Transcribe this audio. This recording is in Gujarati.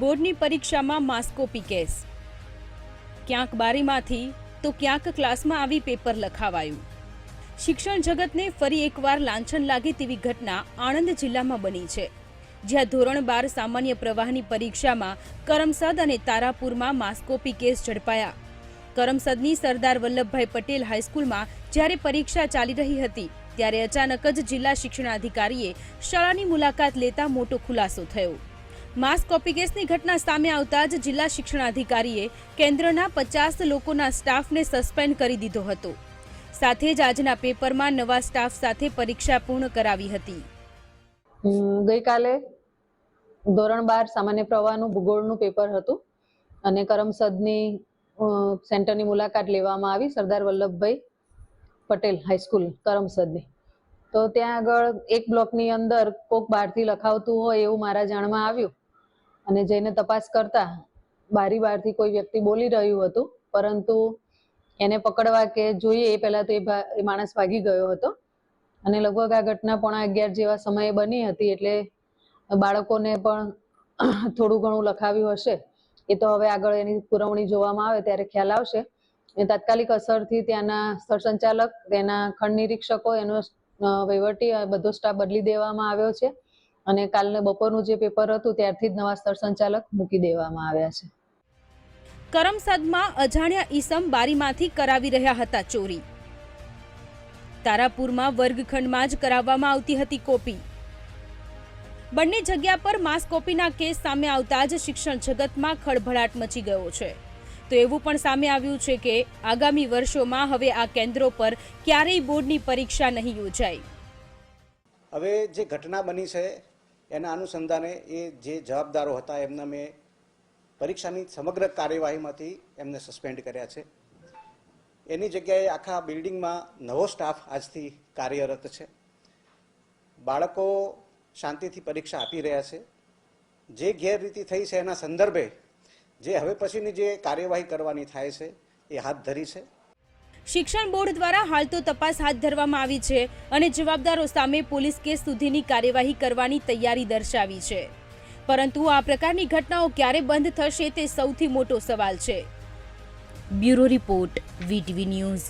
બોર્ડની પરીક્ષામાં માસ્કોપી કેસ. ક્યાંક બારીમાંથી તો ક્યાંક ક્લાસમાં આવી પેપર લખાવાયું. શિક્ષણ જગતને ફરી એકવાર લાંછન લાગે તેવી ઘટના આણંદ જિલ્લામાં બની છે. જ્યાં ધોરણ બાર સામાન્ય પ્રવાહની પરીક્ષામાં કરમસદ અને તારાપુરમાં માસ્કોપી કેસ ઝડપાયા. કરમસદની સરદાર વલ્લભભાઈ પટેલ હાઈસ્કૂલમાં જ્યારે પરીક્ષા ચાલી રહી હતી, ત્યારે અચાનક જ જિલ્લા શિક્ષણાધિકારીએ શાળાની મુલાકાત લેતા મોટો ખુલાસો થયો. માસ કોપી કેસની ઘટના સામે આવતા જ જિલ્લા શિક્ષણાધિકારીએ કેન્દ્રના પચાસ લોકોના સ્ટાફને સસ્પેન્ડ કરી દીધો હતો. સાથે જ આજના પેપરમાં નવા સ્ટાફ સાથે પરીક્ષા પૂર્ણ કરાવી હતી. ગઈકાલે ધોરણ બાર સામાન્ય પ્રવાહનું ભૂગોળનું પેપર હતું અને કરમસદની સેન્ટરની મુલાકાત લેવામાં આવી સરદાર વલ્લભભાઈ પટેલ હાઈસ્કૂલ કરમસદની. તો ત્યાં આગળ એક બ્લોકની અંદર કોક બહારથી લખાવતું હોય એવું મારા જાણમાં આવ્યું. અને જઈને તપાસ કરતા બારી બહારથી કોઈ વ્યક્તિ બોલી રહ્યું હતું, પરંતુ એને પકડવા કે જોઈએ એ પહેલા તો એ માણસ ભાગી ગયો હતો. અને લગભગ આ ઘટના પોણા અગિયાર જેવા સમયે બની હતી એટલે બાળકોને પણ થોડું ઘણું લખાવ્યું હશે. એ તો હવે આગળ એની પુરવણી જોવામાં આવે ત્યારે ખ્યાલ આવશે. એ તાત્કાલિક અસરથી ત્યાંના સરસંચાલક તેના ખંડ નિરીક્ષકો, એનો વહીવટી બધો સ્ટાફ બદલી દેવામાં આવ્યો છે. અને કાલને બપોરનું જે પેપર હતું ત્યારથી જ નવા સરસંચાલક મૂકી દેવામાં આવ્યા છે. કરમસદમાં અજાણ્યા ઈસમ બારીમાંથી કરાવી રહ્યા હતા ચોરી. તારાપુરમાં વર્ગખંડમાં જ કરાવવામાં આવતી હતી કોપી. બંને જગ્યા પર માસ કોપીના કેસ સામે આવતા જ શિક્ષણ જગતમાં ખળભળાટ મચી ગયો છે. તો એવું પણ સામે આવ્યું છે કે આગામી વર્ષોમાં હવે આ કેન્દ્રો પર ક્યારેય બોર્ડની પરીક્ષા નહીં યોજાય. હવે જે ઘટના બની છે એના અનુસંધાને એ જે જવાબદારો હતા એમના મેં પરીક્ષાની સમગ્ર કાર્યવાહીમાંથી એમને સસ્પેન્ડ કર્યા છે. એની જગ્યાએ આખા બિલ્ડિંગમાં નવો સ્ટાફ આજથી કાર્યરત છે. બાળકો શાંતિથી પરીક્ષા આપી રહ્યા છે. જે ગેરરીતિ થઈ છે એના સંદર્ભે જે હવે પછીની જે કાર્યવાહી કરવાની થાય છે એ હાથ ધરી છે. શિક્ષણ બોર્ડ દ્વારા હાલ તો તપાસ હાથ ધરવામાં આવી છે અને જવાબદારો સામે પોલીસ કેસ સુધીની કાર્યવાહી કરવાની તૈયારી દર્શાવી છે. પરંતુ આ પ્રકારની ઘટનાઓ ક્યારે બંધ થશે તે સૌથી મોટો સવાલ છે. Bureau report, VTV news.